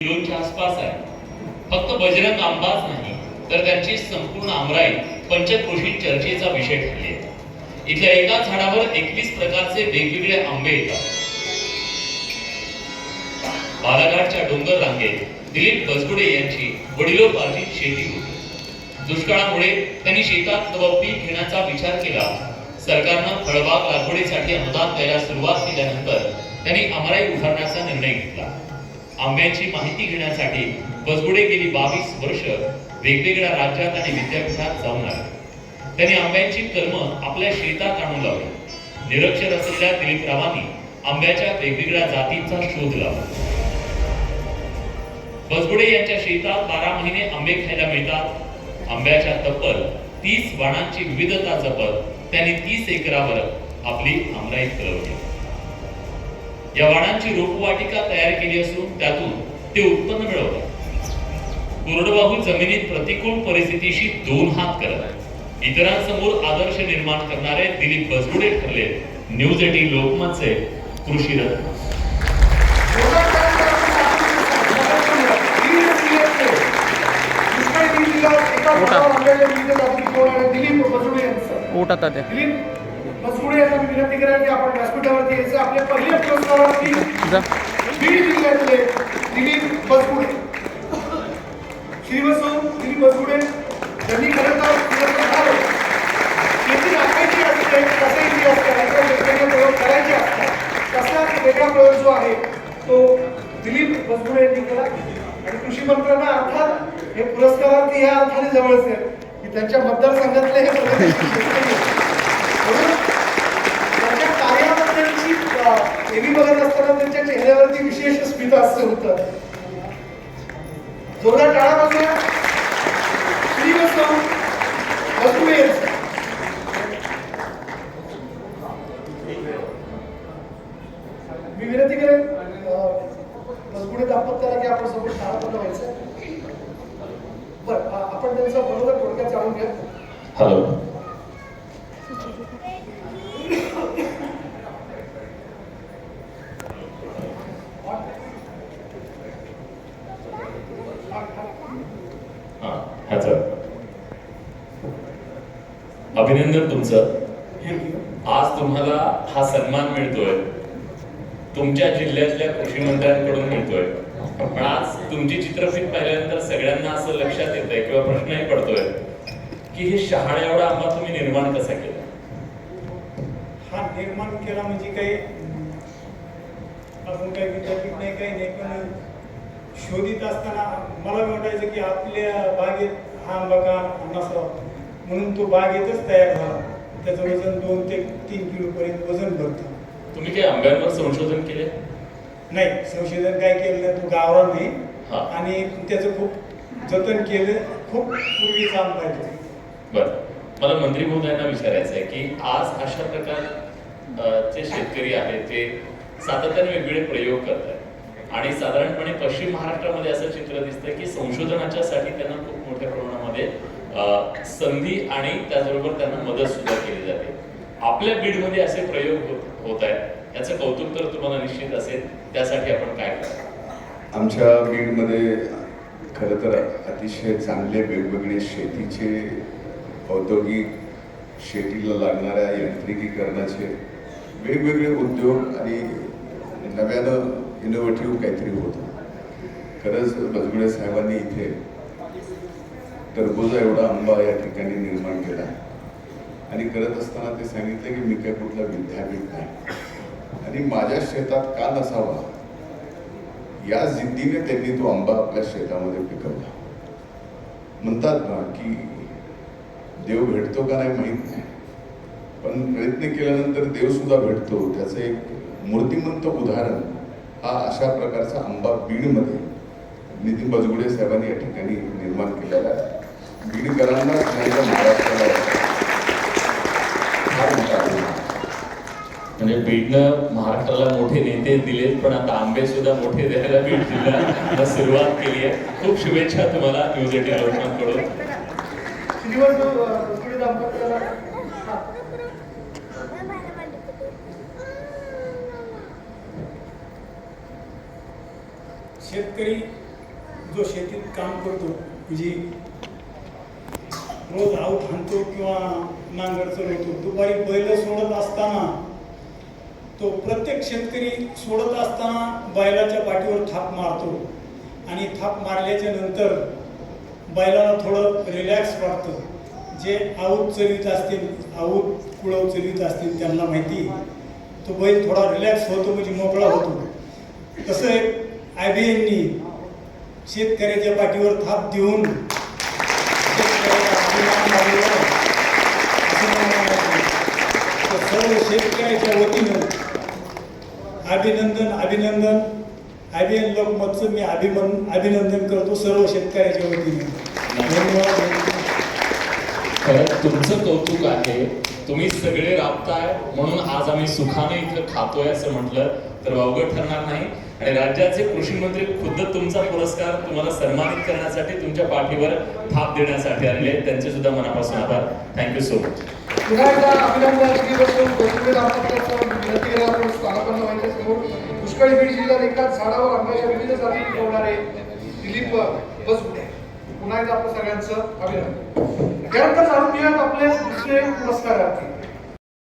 किलोच्या आसपास आहे. फक्त बजरंग आंबाच नाही तर त्यांची संपूर्ण आमराई पंचक्रोशीत चर्चेचा विषय ठरली आहे. इथल्या एका झाडावर एकवीस प्रकारचे वेगवेगळे आंबे येतात. बालाघाटच्या डोंगर रांगेत दिलीप बसगुडे यांची वडिलोपार्जित शेती होती. दुष्काळामुळे त्यांनी शेतात नवं पीक घेण्याचा विचार केला. सरकारनं फळबाग लागवडीसाठी अनुदान द्यायला सुरुवात केल्यानंतर त्यांनी आमराई उभारण्याचा निर्णय घेतला. आंब्याची माहिती घेण्यासाठी बसगुडे गेली बावीस वर्ष वेगवेगळ्या राज्यात आणि विद्यापीठात जाऊन आले. त्यांनी आंब्याची कलमं आपल्या शेतात आणून लावली. निरक्षर असलेल्या दिलीपरावांनी आंब्याच्या वेगवेगळ्या जातींचा शोध लावला. बसगुडे यांच्या शेतात बारा महिने आंबे खायला मिळतात. आंब्याच्या तब्बल तीस वाणांची विविधता जपत त्यांनी तीस एकरावर आपली आमराई फुलवली या वाणांची रोपवाटिका तयार केली असून त्यातून ते उत्पन्न मिळवतात. कोरडवाहू जमिनीत प्रतिकूल परिस्थितीशी दोन हात करत इतरांसमोर आदर्श निर्माण करणारे दिलीप बसगुडे ठरले न्यूज एटीन लोकमतचे कृषी रत्न. दिलीप यांचं. मी विनंती करेन की आपण व्यासपीठावरती यायचं. आपल्या पहिल्या पुरस्कारावरती बीड जिल्ह्यातले दिलीप बसगुडे श्रीवसू दिलीप बसगुडे यांनी खरं तर. शेती राखायची असते कसा इतिहास करायचा वेगवेगळे प्रयोग करायचे असतात तसा वेगळा प्रयोग जो आहे तो दिलीप बसगुडे यांनी केला. आणि कृषी मंत्र्यांना अर्थात हे पुरस्कारार्थी या अर्थाने जवळच आहेत. की त्यांच्या मतदारसंघातले हे. म्हणून कार्याबद्दलची अ, बघत असताना त्यांच्या चेहऱ्यावरती विशेष स्मित असं होतं. जोरदार टाळा बघूया श्री बसू यांचं. मी विनंती करेन अ, दाम्पत्याला की आपण सोबत शाळा बंद व्हायचं. बरं आपण त्यांचा बरोबर थोडक्यात जाणून घ्या हॅलो हा ह्याचं अभिनंदन तुमचं. आज तुम्हाला हा सन्मान मिळतोय. तुमच्या जिल्ह्यातल्या कृषी मंत्र्यांकडून मिळतोय. पण आज तुमची चित्रफित पाहिल्यानंतर सगळ्यांना असं लक्षात येत आहे किंवा प्रश्नही पडतोय की हे शहाळा एवढा आंबा तुम्ही निर्माण कसा केला? हा निर्माण केला म्हणजे काही अजून काही विद्यापीठ नाही काही नाही पण शोधित असताना मला वाटायचं की आपल्या बागेत हा आंबा का नसावा म्हणून तो बागेतच तयार झाला. त्याचं वजन दोन ते तीन किलो पर्यंत वजन भरतं. तुम्ही काही आंब्यांवर संशोधन केले नाही संशोधन काय केलं नाही तो गावरा नाही हा. आणि त्याचं खूप जतन केलं खूप आंबा आहे तो. बर. मला मंत्री महोदयांना विचारायचं आहे की आज अशा प्रकार चे शेतकरी आहेत ते सातत्याने वेगवेगळे प्रयोग करत आहेत आणि साधारणपणे पश्चिम महाराष्ट्रामध्ये असं चित्र दिसतंय की संशोधनाच्या साठी त्यांना खूप मोठ्या प्रमाणामध्ये संधी आणि त्याचबरोबर त्यांना मदत सुद्धा केली जाते. आपल्या बीडमध्ये असे प्रयोग होत होत आहेत. याचं कौतुक तर तुम्हाला निश्चित असेल. त्यासाठी आपण काय करतो आमच्या बीडमध्ये खरं तर अतिशय चांगले वेगवेगळे शेतीचे औद्योगिक शेतीला लागणाऱ्या यांत्रिकीकरणाचे वेगवेगळे उद्योग आणि नव्यानं इनोव्हेटिव्ह काहीतरी होतं. खरंच बजगुडे साहेबांनी इथे टरबुजा एवढा आंबा या ठिकाणी निर्माण केला आणि करत असताना ते सांगितलं की मी काय कुठला विद्यापीठ नाही. आणि माझ्या शेतात का नसावा? या जिद्दीने त्यांनी तो आंबा आपल्या शेतामध्ये पिकवला. म्हणतात ना की देव भेटतो का नाही माहीत नाही. पण प्रयत्न केल्यानंतर देव सुद्धा भेटतो. त्याचं एक मूर्तिमंत उदाहरण हा अशा प्रकारचा आंबा बीडमध्ये नितीन बजगुडे साहेबांनी या ठिकाणी निर्माण केलेला आहे. बीडकरांना नाही तर महाराष्ट्राला फार मोठा. म्हणजे बीडनं महाराष्ट्राला मोठे नेते दिलेत पण आता आंबे सुद्धा मोठे द्यायला बीड जिल्ह्याला सुरुवात केली आहे खूप शुभेच्छा तुम्हाला न्यूज दाम्पत्याला हा. शेतकरी जो शेतीत काम करतो म्हणजे रोज आऊ हाणतो किंवा नांगर चढवतो दुपारी बैल सोडत असताना तो प्रत्येक शेतकरी सोडत असताना बैलाच्या पाठीवर थाप मारतो. आणि थाप मारल्याच्या नंतर बैलाला थोडं रिलॅक्स वाटतं. जे आऊट चलित असतील आऊट कुळव चलित असतील त्यांना माहिती. तो बैल थोडा रिलॅक्स होतो म्हणजे मोकळा होतो. तसं आय बी एननी शेतकऱ्याच्या पाठीवर थाप देऊन शेतकऱ्याला अभिमान वाढवला. अभिमान वाढवला. तर सर्व शेतकऱ्याच्या वतीनं अभिनंदन अभिनंदन. आयबीएन लोकमतचं मी अभिमन अभिनंदन करतो सर्व शेतकऱ्याच्या वतीने. धन्यवाद. तुमचं कौतुक आहे. तुम्ही सगळे राबताय म्हणून आज आम्ही सुखाने इथं खातोय असं म्हटलं तर वावगं ठरणार नाही. आणि राज्याचे कृषी मंत्री खुद्द तुमचा पुरस्कार तुम्हाला सन्मानित करण्यासाठी तुमच्या पाठीवर थाप देण्यासाठी आलेले आहेत. त्यांचे सुद्धा मनापासून आभार. थँक्यू सो मच पुन्हा अभिनंदन श्री बसून गोष्टी दाम्पत्याचं विनंती केला स्थानापन्न व्हायच्या समोर बीड जिल्ह्यात एकाच झाडावर आंब्याच्या विविध जाती पिकवणारे दिलीप बसगुडे पुन्हा एकदा आपल्या सगळ्यांचं अभिनंदन. त्यानंतर जाणून घेऊयात आपले दुसरे पुरस्कारार्थी.